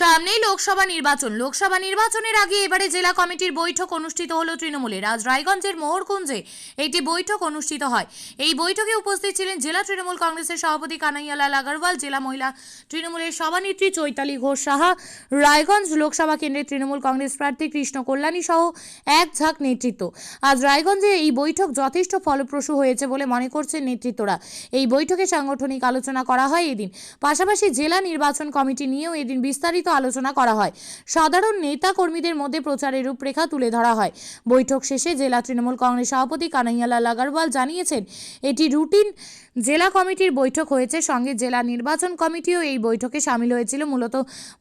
সামনেই লোকসভা নির্বাচন। লোকসভা নির্বাচনের আগে এবারে জেলা কমিটির বৈঠক অনুষ্ঠিত হলো তৃণমূলের। আজ রায়গঞ্জের মোহরকুঞ্জে একটি বৈঠক অনুষ্ঠিত হয়। এই বৈঠকে উপস্থিত ছিলেন জেলা তৃণমূল কংগ্রেসের সভাপতি কানাইয়ালাল আগরওয়াল, জেলা মহিলা তৃণমূলের সভানেত্রী চৈতালি ঘোষ সাহা, রায়গঞ্জ লোকসভা কেন্দ্রের তৃণমূল কংগ্রেস প্রার্থী কৃষ্ণ কল্যাণী সহ এক ঝাঁক নেতৃত্ব। আজ রায়গঞ্জে এই বৈঠক যথেষ্ট ফলপ্রসূ হয়েছে বলে মনে করছেন নেতৃত্বরা। এই বৈঠকে সাংগঠনিক আলোচনা করা হয় এদিন। পাশাপাশি জেলা নির্বাচন কমিটি নিয়েও এদিন বিস্তারিত আলোচনা করা হয়। সাধারণ নেতা কর্মীদের মধ্যে প্রচারের রূপরেখা তুলে ধরা হয়। বৈঠক শেষে জেলা তৃণমূল কংগ্রেস সভাপতি কানাইয়ালাল আগরওয়াল জানিয়েছেন, এটি রুটিন। জেলা কমিটির বৈঠক হয়েছে, সঙ্গে জেলা নির্বাচন কমিটিও এই বৈঠকে সামিল হয়েছিল। মূলত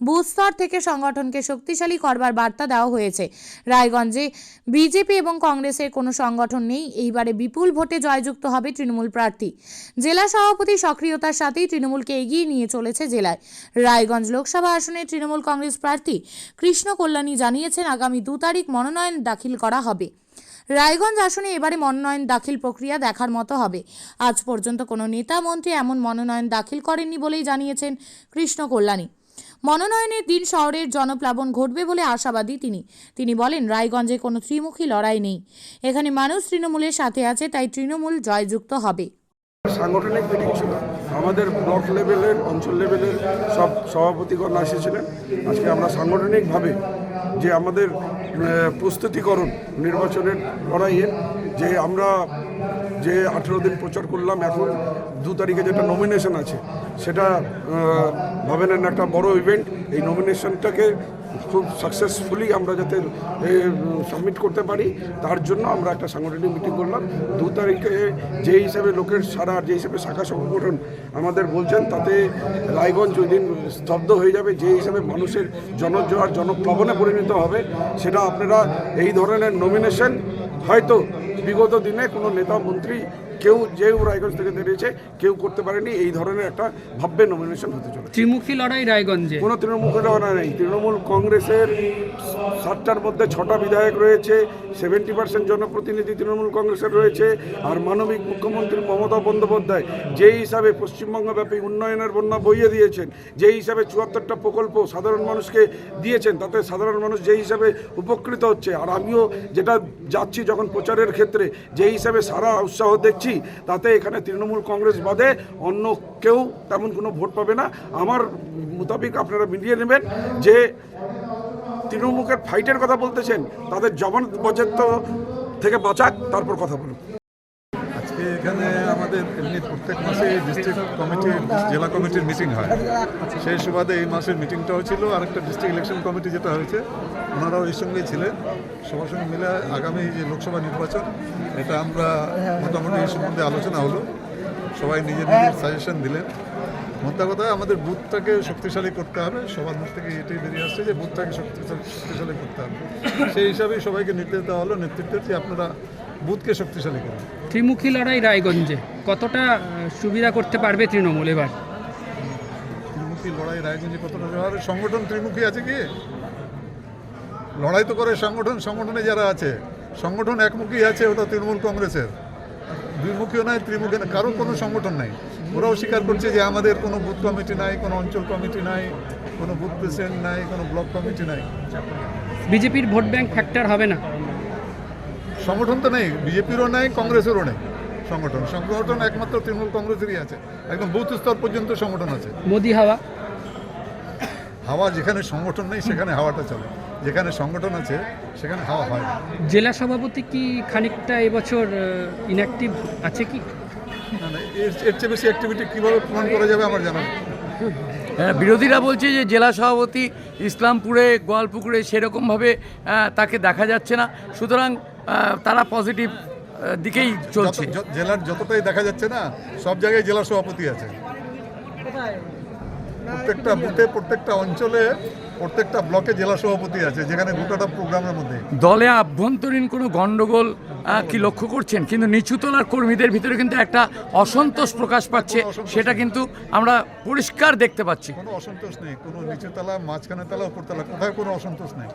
বুথ স্তর থেকে সংগঠনকে শক্তিশালী করবার বার্তা দেওয়া হয়েছে। রায়গঞ্জে বিজেপি এবং কংগ্রেসের কোনো সংগঠন নেই। এইবারে বিপুল ভোটে জয়যুক্ত হবে তৃণমূল প্রার্থী। জেলা সভাপতি সক্রিয়তার সাথেই তৃণমূলকে এগিয়ে নিয়ে চলেছে জেলায়। রায়গঞ্জ লোকসভা আসনে তৃণমূল কংগ্রেস প্রার্থী কৃষ্ণ কল্যাণী জানিয়েছেন আগামী দু তারিখ মনোনয়ন দাখিল করা হবে। রায়গঞ্জ আসনে এবারে মনোনয়ন দাখিল প্রক্রিয়া দেখার মতো হবে। আজ পর্যন্ত কোনো নেতা মন্ত্রী এমন মনোনয়ন দাখিল করেননি বলেই জানিয়েছেন কৃষ্ণ কল্যাণী। মনোনয়নের দিন শহরের জনপ্লাবন ঘটবে বলে আশাবাদী তিনি। তিনি বলেন, রায়গঞ্জে কোনো ত্রিমুখী লড়াই নেই। এখানে মানুষ তৃণমূলের সাথে আছে, তাই তৃণমূল জয়যুক্ত হবে। সাংগঠনিক মিটিং ছিল। আমাদের ব্লক লেভেলের অঞ্চল লেভেলের সব সভাপতিগণ এসেছিলেন আজকে আমরা সাংগঠনিকভাবে যে আমাদের প্রস্তুতিকরণ নির্বাচনের লড়াইয়ের যে আমরা যে আঠেরো দিন প্রচার করলাম, এখন দু তারিখে যেটা নমিনেশন আছে, সেটা ভাবেন একটা বড় ইভেন্ট এই নমিনেশনটাকে খুব সাকসেসফুলি আমরা যাতে সাবমিট করতে পারি, তার জন্য আমরা একটা সাংগঠনিক মিটিং করলাম। দু তারিখে যে হিসাবে লোকের সারা যে হিসাবে শাখা সংগঠন আমাদের বলছেন, তাতে রায়গঞ্জ ওই দিন স্তব্ধ হয়ে যাবে। যে হিসাবে মানুষের জনজোয়ার জনপ্লাবনে পরিণত হবে, সেটা আপনারা এই ধরনের নমিনেশন হয়তো বিগত দিনে কোনো নেতা, মন্ত্রী কেউ যেও রায়গঞ্জ থেকে বেরিয়েছে কেউ করতে পারেনি এই ধরনের একটা ভাব্য নমিনেশন হতে চলেছে। ত্রিমুখী লড়াই রায়গঞ্জে? কোনো তৃণমূল কংগ্রেস নেই। তৃণমূল কংগ্রেসের সাতটার মধ্যে ছটা বিধায়ক রয়েছে সেভেন্টি পার্সেন্ট জনপ্রতিনিধি তৃণমূল কংগ্রেসের রয়েছে আর মানবিক মুখ্যমন্ত্রী মমতা বন্দ্যোপাধ্যায় যেই হিসাবে পশ্চিমবঙ্গব্যাপী উন্নয়নের বন্যা বইয়ে দিয়েছেন যেই হিসাবে চুয়াত্তরটা প্রকল্প সাধারণ মানুষকে দিয়েছেন তাতে সাধারণ মানুষ যেই হিসাবে উপকৃত হচ্ছে আর আমিও যেটা যাচ্ছি যখন প্রচারের ক্ষেত্রে যেই হিসাবে সারা উৎসাহ দেখছি তাতে এখানে তৃণমূল কংগ্রেস বাদে অন্য কেউ তেমন কোনো ভোট পাবে না। আমার মোতাবেক আপনারা মিলিয়ে নেবেন যে তৃণমূলের ফাইটের কথা বলতেছেন, তাদের জবান পর্যন্ত থেকে বাঁচাক, তারপর কথা বলুন। আজকে এখানে আমাদের এমনি প্রত্যেক মাসে ডিস্ট্রিক্ট কমিটির জেলা কমিটির মিটিং হয়। সেই সুবাদে এই মাসের মিটিংটাও ছিল, আরেকটা ডিস্ট্রিক্ট ইলেকশন কমিটি যেটা হয়েছে, ওনারাও এই সঙ্গেই ছিলেন। সবার সঙ্গে মিলে আগামী যে লোকসভা নির্বাচন, এটা আমরা মোটামুটি এই সম্বন্ধে আলোচনা হলো। সবাই নিজের নিজের সাজেশন দিলেন। মোদ্দা কথা, আমাদের বুথটাকে শক্তিশালী করতে হবে। সবার মুখ থেকে এটাই বেরিয়ে আসছে যে বুথটাকে শক্তিশালী শক্তিশালী করতে হবে। সেই হিসাবেই সবাইকে নির্দেশ দেওয়া হলো নেতৃত্বের যে আপনারা বুথকে শক্তিশালী করুন। ত্রিমুখী লড়াই রায়গঞ্জে। কতটা সুবিধা করতে পারবে তৃণমূল এবার? ত্রিমুখী লড়াই রায়গঞ্জে কতটা সংগঠন ত্রিমুখী আছে কি? লড়াই তো করে সংগঠন সংগঠনে যারা আছে সংগঠন একমুখী আছে ওটা তৃণমূল কংগ্রেসের। দুইমুখীও নাই ত্রিমুখী নাই কারও কোনো সংগঠন নাই। ওরাও স্বীকার করছে যে আমাদের কোনো বুথ কমিটি নাই কোনো অঞ্চল কমিটি নাই কোনো বুথ প্রেসিডেন্ট নাই কোনো ব্লক কমিটি নাই। বিজেপির ভোট ব্যাংক ফ্যাক্টর হবে না? সংগঠন তো নেই বিজেপিরও নাই কংগ্রেসেরও নেই। সংগঠন। সংগঠন একমাত্র তৃণমূল কংগ্রেসেরই আছে। একদম বুথ স্তর পর্যন্ত সংগঠন আছে। মোদি হাওয়া? হাওয়া যেখানে সংগঠন নেই সেখানে হাওয়াটা চলে। যেখানে সংগঠন আছে সেখানে হাওয়া হয় না। জেলা সভাপতি কি খানিকটা এবছর ইনঅ্যাক্টিভ আছে কি? না, না, এর এর চেয়ে বেশি অ্যাক্টিভিটি কীভাবে প্রমাণ করা যাবে আমার জানা নেই। হ্যাঁ, বিরোধীরা বলছে যে জেলা সভাপতি ইসলামপুরে গোয়ালপুকুরে সেরকমভাবে আহ, তাকে দেখা যাচ্ছে না। সুতরাং আহ, তারা পজিটিভ দিকেই চলছে। জেলার যতটাই দেখা যাচ্ছে না সব জায়গায় জেলা সভাপতি আছে। প্রত্যেকটা বুথে প্রত্যেকটা অঞ্চলে প্রত্যেকটা ব্লকে জেলা সভাপতি আছে যেখানে গোটাটা প্রোগ্রামের মধ্যে। দলে আভ্যন্তরীণ কোনো গণ্ডগোল কি লক্ষ্য করছেন? কিন্তু নিচুতলার কর্মীদের ভিতরে কিন্তু একটা অসন্তোষ প্রকাশ পাচ্ছে সেটা কিন্তু আমরা পরিষ্কার দেখতে পাচ্ছি। কোনো অসন্তোষ নেই কোনো নিচুতলা তলা মাঝখানে তলা উপরতলা কোথায় কোনো অসন্তোষ নেই।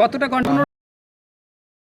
কতটা কন্ট্রোল